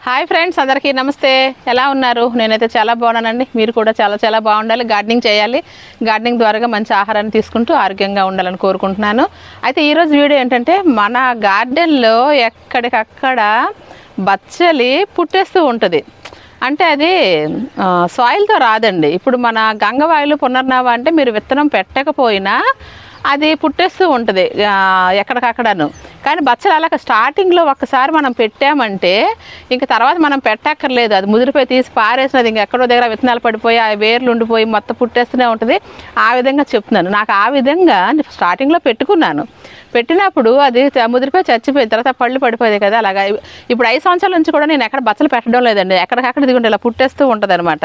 Hi friends అందరికీ నమస్తే. ఎలా ఉన్నారు? నేనైతే చాలా బాగున్నానండి. మీరు కూడా చాలా చాలా బాగుండాలి. గార్డెనింగ్ చేయాలి. గార్డెనింగ్ ద్వారా మంచి ఆహారాన్ని తీసుకుంటూ ఆరోగ్యంగా ఉండాలని కోరుకుంటున్నాను. అయితే ఈరోజు వీడియో ఏంటంటే మన గార్డెన్లో ఎక్కడికక్కడ బచ్చలి పుట్టేస్తూ ఉంటుంది. అంటే అది సాయిల్తో రాదండి. ఇప్పుడు మన గంగవాయులు పునర్నావ అంటే మీరు విత్తనం పెట్టకపోయినా అది పుట్టేస్తూ ఉంటుంది. ఎక్కడికక్కడను. కానీ బచ్చలు అలాగ స్టార్టింగ్లో ఒక్కసారి మనం పెట్టామంటే ఇంక తర్వాత మనం పెట్టక్కర్లేదు. అది ముదిరిపోయి తీసి పారేసినది ఇంక ఎక్కడో దగ్గర విత్తనాలు పడిపోయి ఆ వేర్లు ఉండిపోయి మొత్తం పుట్టేస్తూనే ఉంటుంది. ఆ విధంగా చెప్తున్నాను. నాకు ఆ విధంగా స్టార్టింగ్లో పెట్టుకున్నాను. పెట్టినప్పుడు అది ముదిరిపోయి చచ్చిపోయిన తర్వాత పళ్ళు పడిపోయేది కదా అలాగా. ఇప్పుడు ఐదు సంవత్సరాల నుంచి కూడా నేను ఎక్కడ బచ్చలు పెట్టడం లేదండి. ఎక్కడికక్కడ ఇదిగోండి ఇలా పుట్టేస్తూ ఉంటుంది అనమాట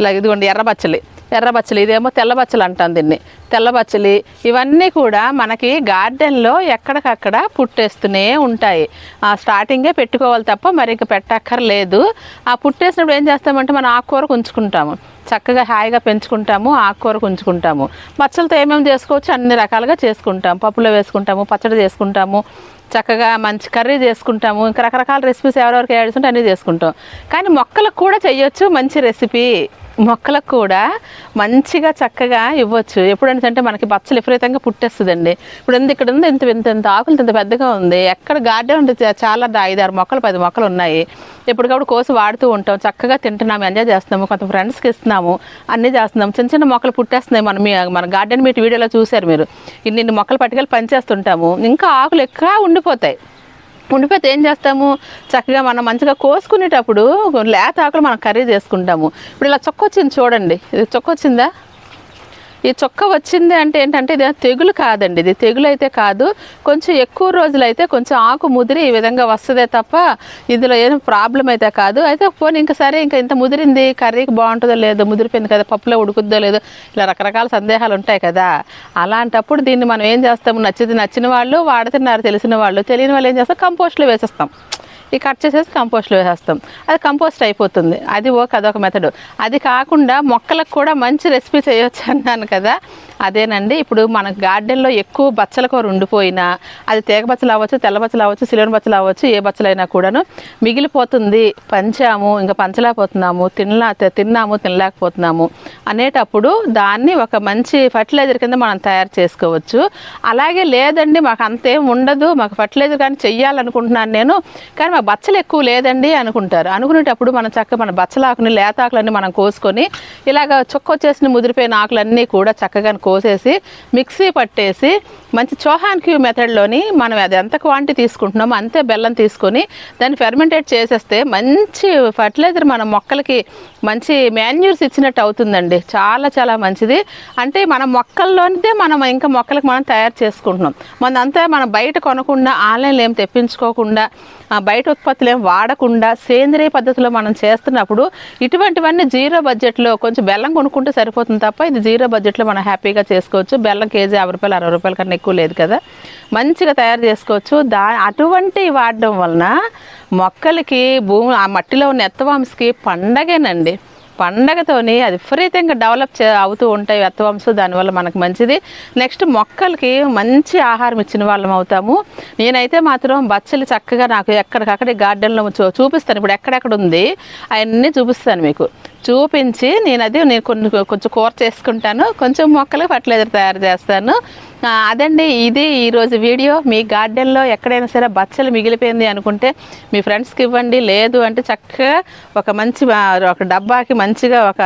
ఇలా ఇదిగోండి ఎర్ర బచ్చలి. ఎర్రబచ్చలి ఇదేమో తెల్ల బచ్చలు అంటాం దీన్ని. తెల్లబచ్చలి ఇవన్నీ కూడా మనకి గార్డెన్లో ఎక్కడికక్కడ పుట్టేస్తూనే ఉంటాయి. ఆ స్టార్టింగే పెట్టుకోవాలి తప్ప మరి ఇంక పెట్టక్కర్లేదు. ఆ పుట్టేసినప్పుడు ఏం చేస్తామంటే మనం ఆకుకూరకు ఉంచుకుంటాము చక్కగా హాయిగా పెంచుకుంటాము ఆకుకూరకు ఉంచుకుంటాము మచ్చలతో ఏమేమి చేసుకోవచ్చు? అన్ని రకాలుగా చేసుకుంటాం. పప్పులో వేసుకుంటాము పచ్చడి చేసుకుంటాము చక్కగా మంచి కర్రీ చేసుకుంటాము. ఇంకా రకరకాల రెసిపీస్ ఎవరెవరికి ఉంటే అన్నీ చేసుకుంటాం. కానీ మొక్కలకు కూడా చేయొచ్చు మంచి రెసిపీ. మొక్కలకు కూడా మంచిగా చక్కగా ఇవ్వచ్చు. ఎప్పుడంటే అంటే మనకి బచ్చలు విపరీతంగా పుట్టేస్తుందండి. ఇప్పుడు ఎంత ఇక్కడ ఉంది ఇంత ఇంత ఇంత ఆకులు ఇంత పెద్దగా ఉంది. ఎక్కడ గార్డెన్ ఉంటే చాలా ఐదారు మొక్కలు పది మొక్కలు ఉన్నాయి. ఎప్పటికప్పుడు కోసి వాడుతూ ఉంటాం. చక్కగా తింటున్నాము ఎంజాయ్ చేస్తున్నాము కొంత ఫ్రెండ్స్కి ఇస్తున్నాము అన్నీ చేస్తున్నాము. చిన్న చిన్న మొక్కలు పుట్టేస్తున్నాయి. మనం మీ మన గార్డెన్ మీట్ వీడియోలో చూశారు మీరు. ఇన్ని ఇన్ని మొక్కలు పట్టుకెళ్ళి పనిచేస్తుంటాము. ఇంకా ఆకులు ఎక్కువ ఉండిపోతాయి. ఉండిపోతే ఏం చేస్తాము? చక్కగా మనం మంచిగా కోసుకునేటప్పుడు లేత ఆకులు మనం కర్రీ చేసుకుంటాము. ఇప్పుడు ఇలా చొక్క వచ్చింది చూడండి. ఇది చొక్క వచ్చిందా ఈ చొక్క వచ్చింది అంటే ఏంటంటే ఇది తెగులు కాదండి. ఇది తెగులు అయితే కాదు. కొంచెం ఎక్కువ రోజులు అయితే కొంచెం ఆకు ముదిరి ఈ విధంగా వస్తుందే తప్ప ఇందులో ఏం ప్రాబ్లం అయితే కాదు. అయితే పోనీ ఇంకా సరే ఇంకా ఇంత ముదిరింది కర్రీకి బాగుంటుందో లేదో ముదిరిపోయింది కదా పప్పులో ఉడుకుద్దో లేదో ఇలా రకరకాల సందేహాలు ఉంటాయి కదా. అలాంటప్పుడు దీన్ని మనం ఏం చేస్తాము? నచ్చింది నచ్చిన వాళ్ళు వాడుతున్నారు తెలిసిన వాళ్ళు తెలియని వాళ్ళు ఏం చేస్తాం కంపోస్ట్లో వేసేస్తాం. ఈ కట్ చేసేసి కంపోస్ట్లో వేసేస్తాం. అది కంపోస్ట్ అయిపోతుంది. అది ఓ అదొక మెథడ్ అది కాకుండా మొక్కలకు కూడా మంచి రెసిపీ చేయొచ్చు అన్నాను కదా. అదేనండి. ఇప్పుడు మన గార్డెన్లో ఎక్కువ బచ్చల కూర ఉండిపోయినా అది తేగ బచ్చలు అవ్వచ్చు తెల్ల బచ్చలు అవ్వచ్చు సిలివన్ బచ్చలు అవ్వచ్చు ఏ బచ్చలైనా కూడాను మిగిలిపోతుంది. పంచాము ఇంకా పంచలేకపోతున్నాము తినలా తిన్నాము తినలేకపోతున్నాము అనేటప్పుడు దాన్ని ఒక మంచి ఫర్టిలైజర్ కింద మనం తయారు చేసుకోవచ్చు. అలాగే లేదండి మాకు అంతేం ఉండదు. మాకు ఫర్టిలైజర్ కానీ చెయ్యాలనుకుంటున్నాను నేను. కానీ మా బచ్చలు ఎక్కువ లేదండి అనుకుంటారు. అనుకునేటప్పుడు మనం చక్కగా మన బచ్చలాకుని లేతాకులన్నీ మనం కోసుకొని ఇలాగ చొక్కొచ్చేసిన ముదిరిపోయిన ఆకులన్నీ కూడా చక్కగా కోసేసి మిక్సీ పట్టేసి మంచి చోహాన్ క్యూ మెథడ్లోని మనం అది ఎంత క్వాంటిటీ తీసుకుంటున్నామో అంతే బెల్లం తీసుకొని దాన్ని ఫెర్మెంటేట్ చేసేస్తే మంచి ఫర్టిలైజర్ మన మొక్కలకి మంచి మాన్యూర్స్ ఇచ్చినట్టు అవుతుందండి. చాలా చాలా మంచిది. అంటే మన మొక్కల్లోనే మనం ఇంకా మొక్కలకు మనం తయారు చేసుకుంటున్నాం. మనంతా మనం బయట కొనకుండా ఆన్లైన్లో ఏం తెప్పించుకోకుండా బయట బయట ఉత్పత్తులు ఏం వాడకుండా సేంద్రియ పద్ధతిలో మనం చేస్తున్నప్పుడు ఇటువంటివన్నీ జీరో బడ్జెట్లో కొంచెం బెల్లం కొనుక్కుంటే సరిపోతుంది తప్ప ఇది జీరో బడ్జెట్లో మనం హ్యాపీగా చేసుకోవచ్చు. బెల్లం కేజీ యాభై రూపాయలు అరవై రూపాయల కన్నా ఎక్కువ లేదు కదా. మంచిగా తయారు చేసుకోవచ్చు. దా అటువంటి వాడడం వలన మొక్కలకి భూమి ఆ మట్టిలో ఉన్న ఎత్తవాంస్కి పండగేనండి. పండగతోని అది విపరీతంగా డెవలప్ చే అవుతూ ఉంటాయి వెత్తవంశం దానివల్ల మనకు మంచిది. నెక్స్ట్ మొక్కలకి మంచి ఆహారం ఇచ్చిన వాళ్ళం అవుతాము. నేనైతే మాత్రం బచ్చలు చక్కగా నాకు ఎక్కడికక్కడ గార్డెన్లో చూ చూపిస్తాను. ఇప్పుడు ఎక్కడెక్కడ ఉంది అవన్నీ చూపిస్తాను మీకు. చూపించి నేను అది నేను కొన్ని కొంచెం కూర చేసుకుంటాను. కొంచెం మొక్కలు ఫర్టిలైజర్ తయారు చేస్తాను. అదండి ఇది ఈరోజు వీడియో. మీ గార్డెన్లో ఎక్కడైనా సరే బచ్చలు మిగిలిపోయింది అనుకుంటే మీ ఫ్రెండ్స్కి ఇవ్వండి. లేదు అంటే చక్కగా ఒక మంచి ఒక డబ్బాకి మంచిగా ఒక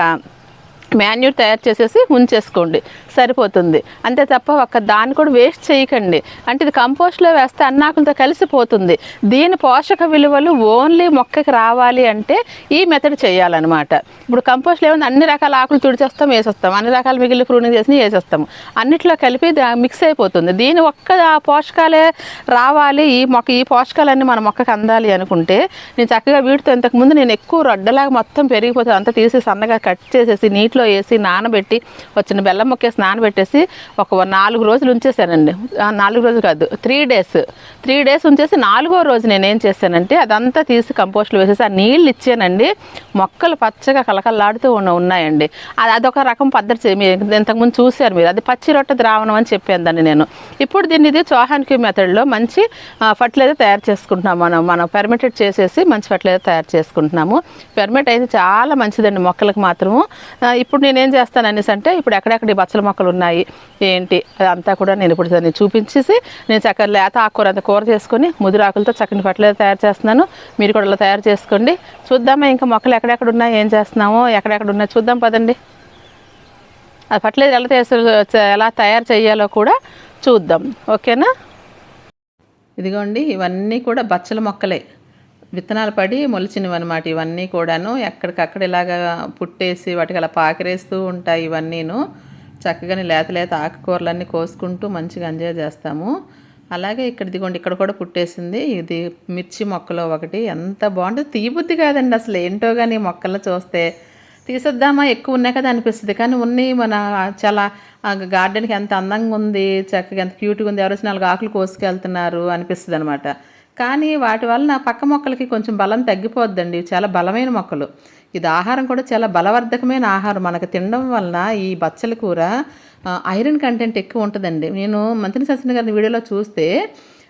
మాన్యూర్ తయారు చేసేసి ఉంచేసుకోండి. సరిపోతుంది. అంతే తప్ప ఒక దాన్ని కూడా వేస్ట్ చేయకండి. అంటే ఇది కంపోస్ట్లో వేస్తే అన్నాకులతో కలిసిపోతుంది దీని పోషక విలువలు ఓన్లీ మొక్కకి రావాలి అంటే ఈ మెథడ్ చేయాలన్నమాట. ఇప్పుడు కంపోస్ట్లో ఏమైనా అన్ని రకాల ఆకులు తుడిచేస్తాం వేసేస్తాం. అన్ని రకాల మిగిలిన ప్రూనింగ్ చేసి వేసేస్తాము అన్నిట్లో కలిపి మిక్స్ అయిపోతుంది. దీని ఒక్క ఆ పోషకాలే రావాలి. ఈ మొక్క ఈ పోషకాలన్నీ మన మొక్కకి అందాలి అనుకుంటే నేను చక్కగా వీటితో ఇంతకుముందు నేను ఎక్కువ రొడ్డలాగా మొత్తం పెరిగిపోతుంది అంతా తీసి సన్నగా కట్ చేసేసి నీటిలో నీటిలో వేసి నానబెట్టి వచ్చిన బెల్లం మొక్కేసి నానబెట్టేసి ఒక నాలుగు రోజులు ఉంచేసానండి నాలుగు రోజులు కాదు త్రీ డేస్. త్రీ డేస్ ఉంచేసి నాలుగో రోజు నేను ఏం చేశానంటే అదంతా తీసి కంపోస్ట్లో వేసేసి ఆ నీళ్ళు ఇచ్చానండి. మొక్కలు పచ్చగా కలకల్లాడుతూ ఉన్నాయండి. అది అదొక రకం పద్ధతి. మీరు ఇంతకుముందు చూశారు మీరు. అది పచ్చి రొట్టె ద్రావణం అని చెప్పాను దాన్ని నేను. ఇప్పుడు దీన్ని ఇది చోహాన్ క్యూ మెథడ్లో మంచి ఫర్టిలైజర్ తయారు చేసుకుంటున్నాం మనం మనం పెర్మిటెడ్ చేసేసి మంచి ఫర్టిలైజర్ తయారు చేసుకుంటున్నాము. పెర్మిట్ అయితే చాలా మంచిదండి మొక్కలకు మాత్రము. ఇప్పుడు నేనేం చేస్తాను అనేసి అంటే ఇప్పుడు ఎక్కడెక్కడ ఈ బచ్చల మొక్కలు ఉన్నాయి ఏంటి? అదంతా కూడా నేను ఇప్పుడు దాన్ని చూపించేసి నేను చక్కగా లేత ఆకుకూర అంత కూర చేసుకొని ముదురు ఆకులతో చక్కని పట్టలేదు తయారు చేస్తున్నాను. మీరు కూడా అలా తయారు చేసుకోండి. చూద్దామా ఇంకా మొక్కలు ఎక్కడెక్కడ ఉన్నాయి? ఏం చేస్తున్నామో? ఎక్కడెక్కడ ఉన్నాయి? చూద్దాం పదండి. అది పట్టలేదు ఎలా ఎలా తయారు చేయాలో కూడా చూద్దాం. ఓకేనా? ఇదిగోండి ఇవన్నీ కూడా బచ్చల మొక్కలే. విత్తనాలు పడి మొలిచినవి అనమాట ఇవన్నీ కూడాను. ఎక్కడికక్కడ ఇలాగా పుట్టేసి వాటికి అలా పాకిరేస్తూ ఉంటాయి ఇవన్నీను. చక్కగానే లేత లేత ఆకుకూరలన్నీ కోసుకుంటూ మంచిగా ఎంజాయ్ చేస్తాము. అలాగే ఇక్కడ ఇదిగోండి ఇక్కడ కూడా పుట్టేసింది. ఇది మిర్చి మొక్కలో ఒకటి. ఎంత బాగుంటుంది. తీయబుద్ధి కాదండి అసలు. ఏంటో కానీ మొక్కలు మొక్కల్లో చూస్తే తీసేద్దామా? ఎక్కువ ఉన్నాయి కదా అనిపిస్తుంది. కానీ ఉన్నాయి మన చాలా గార్డెన్కి ఎంత అందంగా ఉంది చక్కగా ఎంత క్యూట్గా ఉంది. ఎవరైనా నాలుగు ఆకులు కోసుకెళ్తున్నారు అనిపిస్తుంది అనమాట కానీ వాటి వలన పక్క మొక్కలకి కొంచెం బలం తగ్గిపోద్దండి. చాలా బలమైన మొక్కలు. ఇది ఆహారం కూడా చాలా బలవర్ధకమైన ఆహారం. మనకు తినడం వలన ఈ బచ్చల కూర ఐరన్ కంటెంట్ ఎక్కువ ఉంటుందండి. నేను మంత్రి సత్యన గారిని వీడియోలో చూస్తే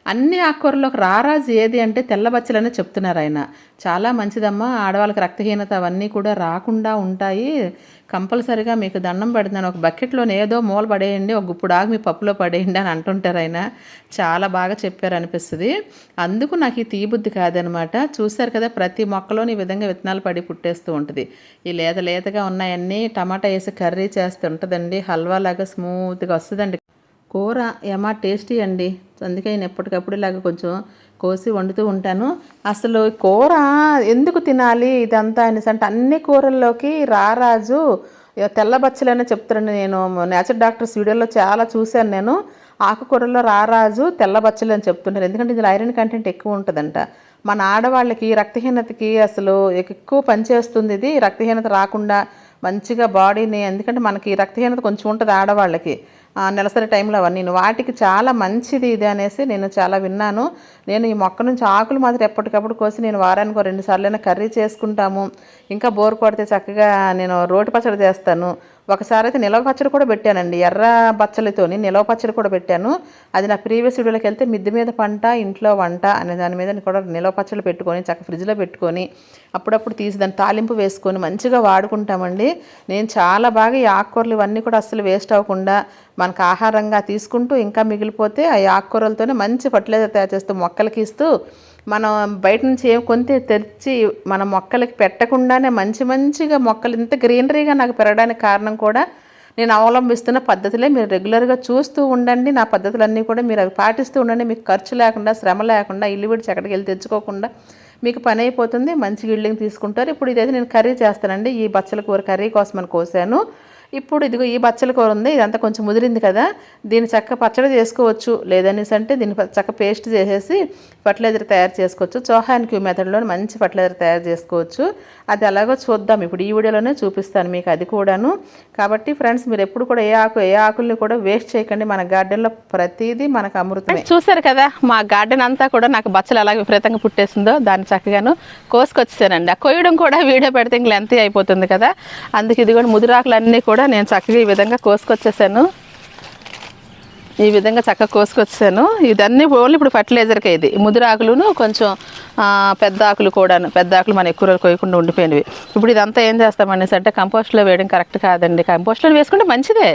అన్ని ఆకుకూరలోకి రారాజు ఏది అంటే తెల్లబచ్చలనే చెప్తున్నారు ఆయన. చాలా మంచిదమ్మా ఆడవాళ్ళకి రక్తహీనత అవన్నీ కూడా రాకుండా ఉంటాయి. కంపల్సరిగా మీకు దండం పెడుతున్నాను. ఒక బకెట్లోనే ఏదో మూల పడేయండి ఒక గుప్పుడు ఆగి మీ పప్పులో పడేయండి అని అంటుంటారు ఆయన. చాలా బాగా చెప్పారు అనిపిస్తుంది. అందుకు నాకు ఈ తీబుద్ధి కాదనమాట. చూశారు కదా ప్రతి మొక్కలోని ఈ విధంగా విత్తనాలు పడి పుట్టేస్తూ ఉంటుంది. ఈ లేత లేతగా ఉన్నాయన్నీ టమాటా వేసి కర్రీ చేస్తూ ఉంటుందండి హల్వా లాగా స్మూత్గా వస్తుందండి. కూర ఏమా టేస్టీ అండి? అందుకే నేను ఎప్పటికప్పుడు ఇలాగ కొంచెం కోసి వండుతూ ఉంటాను. అసలు కూర ఎందుకు తినాలి? ఇదంతా అనేసి అంటే అన్ని కూరల్లోకి రారాజు. తెల్లబచ్చలనే తెల్ల నేను నేచర్ డాక్టర్స్ వీడియోలో చాలా చూశాను నేను. ఆకుకూరల్లో రారాజు తెల్ల బచ్చలు అని చెప్తుంటారు. ఎందుకంటే ఇందులో ఐరన్ కంటెంట్ ఎక్కువ ఉంటుందంట. మన ఆడవాళ్ళకి రక్తహీనతకి అసలు ఎక్కువ పనిచేస్తుంది ఇది. రక్తహీనత రాకుండా మంచిగా బాడీని ఎందుకంటే మనకి రక్తహీనత కొంచెం ఉంటుంది ఆడవాళ్ళకి. నెలసరి టైంలో అవన్నీ. వాటికి చాలా మంచిది ఇది అనేసి నేను చాలా విన్నాను. నేను ఈ మొక్క నుంచి ఆకులు మాత్రం ఎప్పటికప్పుడు కోసి నేను వారానికి రెండు సార్లు కర్రీ చేసుకుంటాము. ఇంకా బోర్ కొడితే చక్కగా నేను రోటి పచ్చడి చేస్తాను. ఒకసారి అయితే నిలవ పచ్చడి కూడా పెట్టానండి. ఎర్ర బచ్చలతోని నిలవ పచ్చడి కూడా పెట్టాను. అది నా ప్రీవియస్ వీడియోలోకి వెళ్తే మిద్దె మీద పంట ఇంట్లో వంట అనే దాని మీద కూడా నిలవ పచ్చడి పెట్టుకొని చక్క ఫ్రిడ్జ్లో పెట్టుకొని అప్పుడప్పుడు తీసి దాన్ని తాలింపు వేసుకొని మంచిగా వాడుకుంటామండి. నేను చాలా బాగా ఈ ఆకుకూరలు ఇవన్నీ కూడా అస్సలు వేస్ట్ అవ్వకుండా మనకు ఆహారంగా తీసుకుంటూ ఇంకా మిగిలిపోతే ఆ ఆకుకూరలతోనే మంచి ఫర్టిలైజర్ తయారు చేస్తూ మొక్కలకి ఇస్తూ మనం బయట నుంచి ఏం కొంత తెచ్చి మన మొక్కలకి పెట్టకుండానే మంచి మంచిగా మొక్కలు ఇంత గ్రీనరీగా నాకు పెరగడానికి కారణం కూడా నేను అవలంబిస్తున్న పద్ధతులే. మీరు రెగ్యులర్గా చూస్తూ ఉండండి. నా పద్ధతులన్నీ కూడా మీరు అవి పాటిస్తూ ఉండండి. మీకు ఖర్చు లేకుండా శ్రమ లేకుండా ఇల్లు విడిచి ఎక్కడికి వెళ్ళి తెచ్చుకోకుండా మీకు పని అయిపోతుంది. మంచి గిల్డింగ్ తీసుకుంటారు. ఇప్పుడు ఇదైతే నేను కర్రీ చేస్తానండి. ఈ బచ్చల కూర కర్రీ కోసం అని కోసాను. ఇప్పుడు ఇదిగో ఈ బచ్చల కూర ఉంది ఇదంతా కొంచెం ముదిరింది కదా దీన్ని చక్క పచ్చడి చేసుకోవచ్చు లేదనేసి అంటే దీన్ని చక్క పేస్ట్ చేసేసి ఫర్టిలైజర్ తయారు చేసుకోవచ్చు. చోహాన్ క్యూ మెథడ్లో మంచి ఫర్టిలైజర్ తయారు చేసుకోవచ్చు. అది అలాగో చూద్దాం. ఇప్పుడు ఈ వీడియోలోనే చూపిస్తాను మీకు అది కూడాను. కాబట్టి ఫ్రెండ్స్ మీరు ఎప్పుడు కూడా ఏ ఆకు ఏ ఆకుల్ని కూడా వేస్ట్ చేయకండి. మన గార్డెన్లో ప్రతిదీ మనకు అమృతం చూసారు కదా మా గార్డెన్ అంతా కూడా నాకు బచ్చలు ఎలా విపరీతంగా పుట్టేసిందో దాన్ని చక్కగాను కోసుకొచ్చేసానండి. ఆ కొయ్యడం కూడా వీడియో పెడితే ఇంక లెంత్ అయిపోతుంది కదా. అందుకే ఇది కూడా ముదిరాకులన్నీ కూడా నేను చక్కగా ఈ విధంగా కోసుకొచ్చేసాను. ఈ విధంగా చక్కగా కోసుకొచ్చాను ఇదన్నీ ఓన్లీ ఇప్పుడు ఫర్టిలైజర్కే ఇది. ముదిరాకులును కొంచెం పెద్ద ఆకులు కూడాను. పెద్ద ఆకులు మన ఎక్కువ రోజులు కోయకుండా ఉండిపోయినవి. ఇప్పుడు ఇదంతా ఏం చేస్తామనేసి అంటే కంపోస్ట్లో వేయడం కరెక్ట్ కాదండి. కంపోస్ట్లో వేసుకుంటే మంచిదే.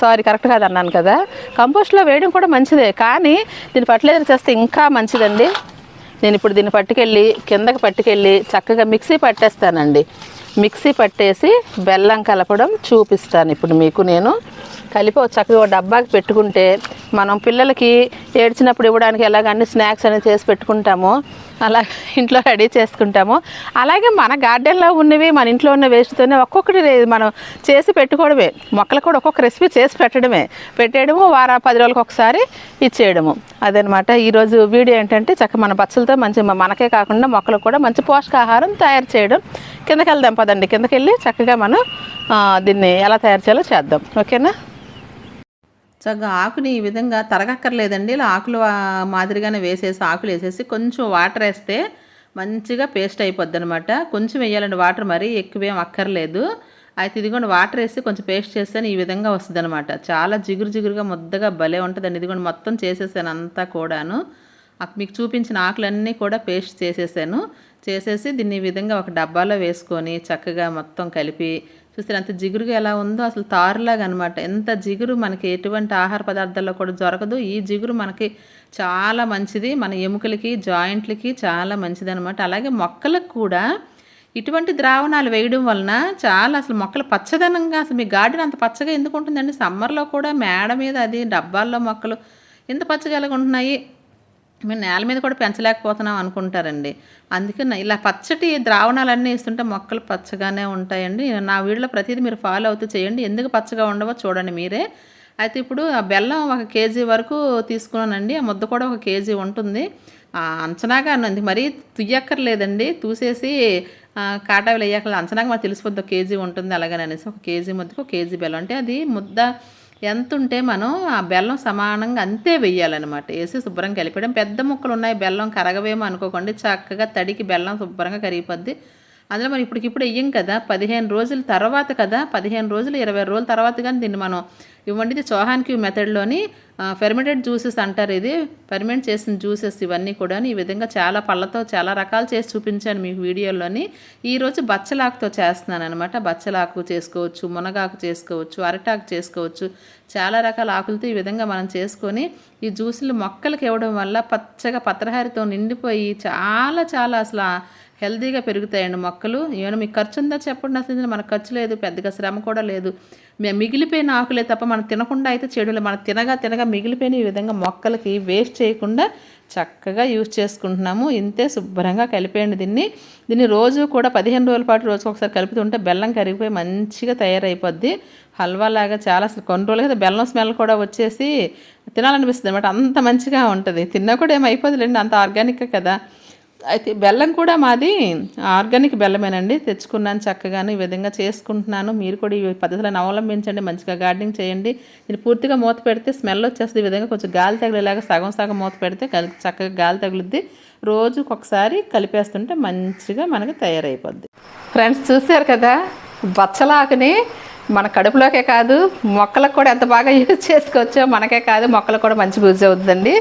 సారీ కరెక్ట్ కాదు అన్నాను కదా. కంపోస్ట్లో వేయడం కూడా మంచిదే. కానీ దీన్ని ఫర్టిలైజర్ చేస్తే ఇంకా మంచిదండి. నేను ఇప్పుడు దీన్ని పట్టుకెళ్ళి కిందకి పట్టుకెళ్ళి చక్కగా మిక్సీ పట్టేస్తానండి. మిక్సీ పట్టేసి బెల్లం కలపడం చూపిస్తాను. ఇప్పుడు మీకు నేను కలిపి చక్కగా డబ్బాకి పెట్టుకుంటే మనం పిల్లలకి ఏడ్చినప్పుడు ఇవ్వడానికి ఎలాగ అన్ని స్నాక్స్ అనేది చేసి పెట్టుకుంటామో అలా ఇంట్లో రెడీ చేసుకుంటాము అలాగే మన గార్డెన్లో ఉన్నవి మన ఇంట్లో ఉన్న వేస్ట్తోనే ఒక్కొక్కటి మనం చేసి పెట్టుకోవడమే. మొక్కలు కూడా ఒక్కొక్క రెసిపీ చేసి పెట్టడమే. పెట్టేయడము వార పది రోజులకు ఒకసారి ఇచ్చేయడము. అదనమాట. ఈరోజు వీడియో ఏంటంటే చక్క మన బచ్చలతో మంచి మనకే కాకుండా మొక్కలకు కూడా మంచి పోషకాహారం తయారు చేయడం. కిందకి వెళ్దాం పదండి. కిందకి వెళ్ళి చక్కగా మనం దీన్ని ఎలా తయారు చేయాలో చేద్దాం. ఓకేనా? చక్కగా ఆకుని ఈ విధంగా తరగక్కర్లేదండి. ఇలా ఆకులు మాదిరిగానే వేసేసి ఆకులు వేసేసి కొంచెం వాటర్ వేస్తే మంచిగా పేస్ట్ అయిపోద్ది అనమాట కొంచెం వేయాలండి వాటర్ మరీ ఎక్కువేం అక్కర్లేదు. అయితే ఇదిగోండి వాటర్ వేసి కొంచెం పేస్ట్ చేస్తే ఈ విధంగా వస్తుంది అనమాట చాలా జిగురు జిగురుగా ముద్దగా భలే ఉంటుందండి. ఇదిగోండి మొత్తం చేసేసాను అంతా కూడాను. మీకు చూపించిన ఆకులన్నీ కూడా పేస్ట్ చేసేసాను. చేసేసి దీన్ని ఈ విధంగా ఒక డబ్బాలో వేసుకొని చక్కగా మొత్తం కలిపి చూస్తే అంత జిగురుగా ఎలా ఉందో అసలు తారులాగా అనమాట ఎంత జిగురు మనకి ఎటువంటి ఆహార పదార్థాల్లో కూడా దొరకదు. ఈ జిగురు మనకి చాలా మంచిది. మన ఎముకలకి జాయింట్లకి చాలా మంచిది అనమాట అలాగే మొక్కలకు కూడా ఇటువంటి ద్రావణాలు వేయడం వలన చాలా అసలు మొక్కలు పచ్చదనంగా అసలు మీ గార్డెన్ అంత పచ్చగా ఎందుకు ఉంటుందండి? సమ్మర్లో కూడా మేడ మీద అది డబ్బాల్లో మొక్కలు ఎంత పచ్చగా ఎలాగ ఉంటున్నాయి మేము నేల మీద కూడా పెంచలేకపోతున్నాం అనుకుంటారండి. అందుకే ఇలా పచ్చటి ద్రావణాలన్నీ ఇస్తుంటే మొక్కలు పచ్చగానే ఉంటాయండి. నా వీడియోలో ప్రతిదీ మీరు ఫాలో అవుతూ చేయండి. ఎందుకు పచ్చగా ఉండవో చూడండి మీరే. అయితే ఇప్పుడు ఆ బెల్లం ఒక కేజీ వరకు తీసుకున్నానండి. ఆ ముద్ద కూడా ఒక కేజీ ఉంటుంది. ఆ, అంచనాగా అన్నది. మరీ తుయ్యక్కర్లేదండి. తూసేసి కాటా వేయక్కర్లేదు అంచనాగా మాకు తెలిసిపోద్ది. ఒక కేజీ ఉంటుంది అలాగని అనేసి. ఒక కేజీ ముద్దకు ఒక కేజీ బెల్లం. అంటే అది ముద్ద ఎంత ఉంటే మనం ఆ బెల్లం సమానంగా అంతే వెయ్యాలన్నమాట. వేసి శుభ్రంగా కలిపేయడం. పెద్ద ముక్కలు ఉన్నాయి బెల్లం కరగవేమో అనుకోకండి. చక్కగా తడికి బెల్లం శుభ్రంగా కరిగిపోద్ది. అందులో మనం ఇప్పటికిప్పుడు వెయ్యం కదా. పదిహేను రోజుల తర్వాత కదా. పదిహేను రోజులు ఇరవై రోజుల తర్వాత కానీ దీన్ని మనం ఇవ్వండి. ఇది చౌహాన్ క్యూ మెథడ్లోని ఫెర్మెంటెడ్ జ్యూసెస్ అంటారు ఇది. ఫెర్మెంట్ చేసిన జ్యూసెస్ ఇవన్నీ కూడా ఈ విధంగా చాలా పళ్ళతో చాలా రకాలు చేసి చూపించాను మీకు వీడియోలోని. ఈరోజు బచ్చలాకుతో చేస్తున్నాను అనమాట బచ్చలాకు చేసుకోవచ్చు మునగాకు చేసుకోవచ్చు అరటాకు చేసుకోవచ్చు. చాలా రకాల ఆకులతో ఈ విధంగా మనం చేసుకొని ఈ జ్యూసులు మొక్కలకి ఇవ్వడం వల్ల పచ్చగా పత్రహారితో నిండిపోయి చాలా చాలా అసలు హెల్తీగా పెరుగుతాయండి మొక్కలు. ఏమైనా మీకు ఖర్చు ఉందా చెప్పండి అసలు మనకు ఖర్చు లేదు పెద్దగా శ్రమ కూడా లేదు. మేము మిగిలిపోయిన ఆకులే తప్ప మనం తినకుండా అయితే చెడులే. మనం తినగా తినగా మిగిలిపోయిన ఈ విధంగా మొక్కలకి వేస్ట్ చేయకుండా చక్కగా యూజ్ చేసుకుంటున్నాము. ఇంతే శుభ్రంగా కలిపేయండి దీన్ని. దీన్ని రోజు కూడా పదిహేను రోజుల పాటు రోజుకు ఒకసారి కలుపుతుంటే బెల్లం కరిగిపోయి మంచిగా తయారైపోద్ది. హల్వా లాగా చాలా కొన్ని రోజులు కదా బెల్లం స్మెల్ కూడా వచ్చేసి తినాలనిపిస్తుంది అనమాట అంత మంచిగా ఉంటుంది. తిన్నా కూడా ఏమైపోదులేండి అంత ఆర్గానిక్ కదా. అయితే బెల్లం కూడా మాది ఆర్గానిక్ బెల్లమేనండి. తెచ్చుకున్నాను చక్కగాను ఈ విధంగా చేసుకుంటున్నాను. మీరు కూడా ఈ పద్ధతులను అవలంబించండి మంచిగా గార్డెనింగ్ చేయండి. ఇది పూర్తిగా మూత పెడితే స్మెల్ వచ్చేస్తుంది ఈ విధంగా కొంచెం గాలి తగిలేలాగా సగం సగం మూత పెడితే చక్కగా గాలి తగులుద్ది. రోజుకొకసారి ఒకసారి కలిపేస్తుంటే మంచిగా మనకి తయారైపోద్ది. ఫ్రెండ్స్ చూశారు కదా? బచ్చలాకుని మన కడుపులోకే కాదు మొక్కలకు కూడా ఎంత బాగా యూజ్ చేసుకోవచ్చో మనకే కాదు మొక్కలకు కూడా మంచి యూజ్ అవుతుందండి.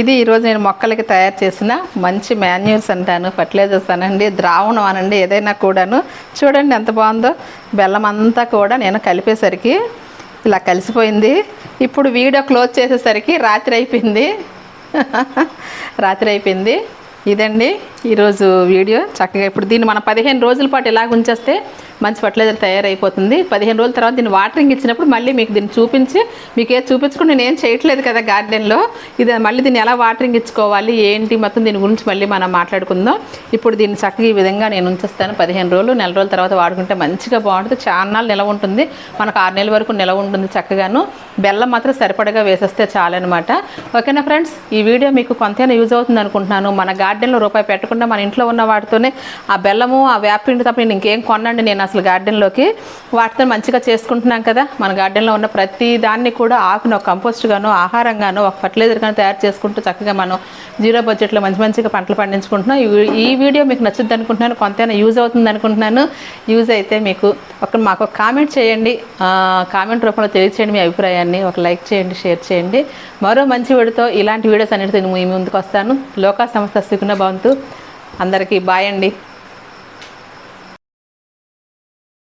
ఇది ఈరోజు నేను మొక్కలకి తయారు చేసిన మంచి మాన్యూర్స్ అంటాను ఫర్టిలైజర్స్ అనండి ద్రావణం అనండి ఏదైనా కూడాను. చూడండి ఎంత బాగుందో. బెల్లం అంతా కూడా నేను కలిపేసరికి ఇలా కలిసిపోయింది. ఇప్పుడు వీడియో క్లోజ్ చేసేసరికి రాత్రి అయిపోయింది. రాత్రి అయిపోయింది. ఇదండి ఈరోజు వీడియో. చక్కగా ఇప్పుడు దీన్ని మనం పదిహేను రోజుల పాటు ఇలా ఉంచేస్తే మంచి ఫర్టిలైజర్ తయారైపోతుంది. పదిహేను రోజుల తర్వాత దీన్ని వాటరింగ్ ఇచ్చినప్పుడు మళ్ళీ మీకు దీన్ని చూపించి మీకు ఏది చూపించుకుంటే నేను ఏం చేయట్లేదు కదా గార్డెన్లో. ఇది మళ్ళీ దీన్ని ఎలా వాటరింగ్ ఇచ్చుకోవాలి ఏంటి మొత్తం దీని గురించి మళ్ళీ మనం మాట్లాడుకుందాం. ఇప్పుడు దీన్ని చక్కగా ఈ విధంగా నేను ఉంచేస్తాను. పదిహేను రోజులు నెల రోజుల తర్వాత వాడుకుంటే మంచిగా బాగుంటుంది. చాలా నిలవ ఉంటుంది. మనకు ఆరు నెలల వరకు నిలవ ఉంటుంది చక్కగాను. బెల్లం మాత్రం సరిపడగా వేసేస్తే చాలన్నమాట. ఓకేనా ఫ్రెండ్స్? ఈ వీడియో మీకు కొంతైనా యూజ్ అవుతుంది అనుకుంటున్నాను. మన గార్డెన్ గార్డెన్లో రూపాయి పెట్టకుండా మన ఇంట్లో ఉన్న వాటితోనే ఆ బెల్లము ఆ వేపిండి తప్ప నేను ఇంకేం కొనండి నేను అసలు గార్డెన్లోకి. వాటితో మంచిగా చేసుకుంటున్నాం కదా. మన గార్డెన్లో ఉన్న ప్రతి దాన్ని కూడా ఆకును ఒక కంపోస్ట్గాను ఆహారంగాను ఒక ఫర్టిలైజర్గాను తయారు చేసుకుంటూ చక్కగా మనం జీరో బడ్జెట్లో మంచి మంచిగా పంటలు పండించుకుంటున్నాం. ఈ ఈ వీడియో మీకు నచ్చుద్ది అనుకుంటున్నాను. కొంతైనా యూజ్ అవుతుంది అనుకుంటున్నాను. యూజ్ అయితే మీకు ఒక మాకు ఒక కామెంట్ చేయండి. కామెంట్ రూపంలో తెలియచేయండి మీ అభిప్రాయాన్ని. ఒక లైక్ చేయండి షేర్ చేయండి. మరో మంచి వీడితో ఇలాంటి వీడియోస్ అన్నిటితో మీ ముందుకు వస్తాను. లోకా సంస్థ సుఖన భవంతు అందరికీ బాయ్ అండి.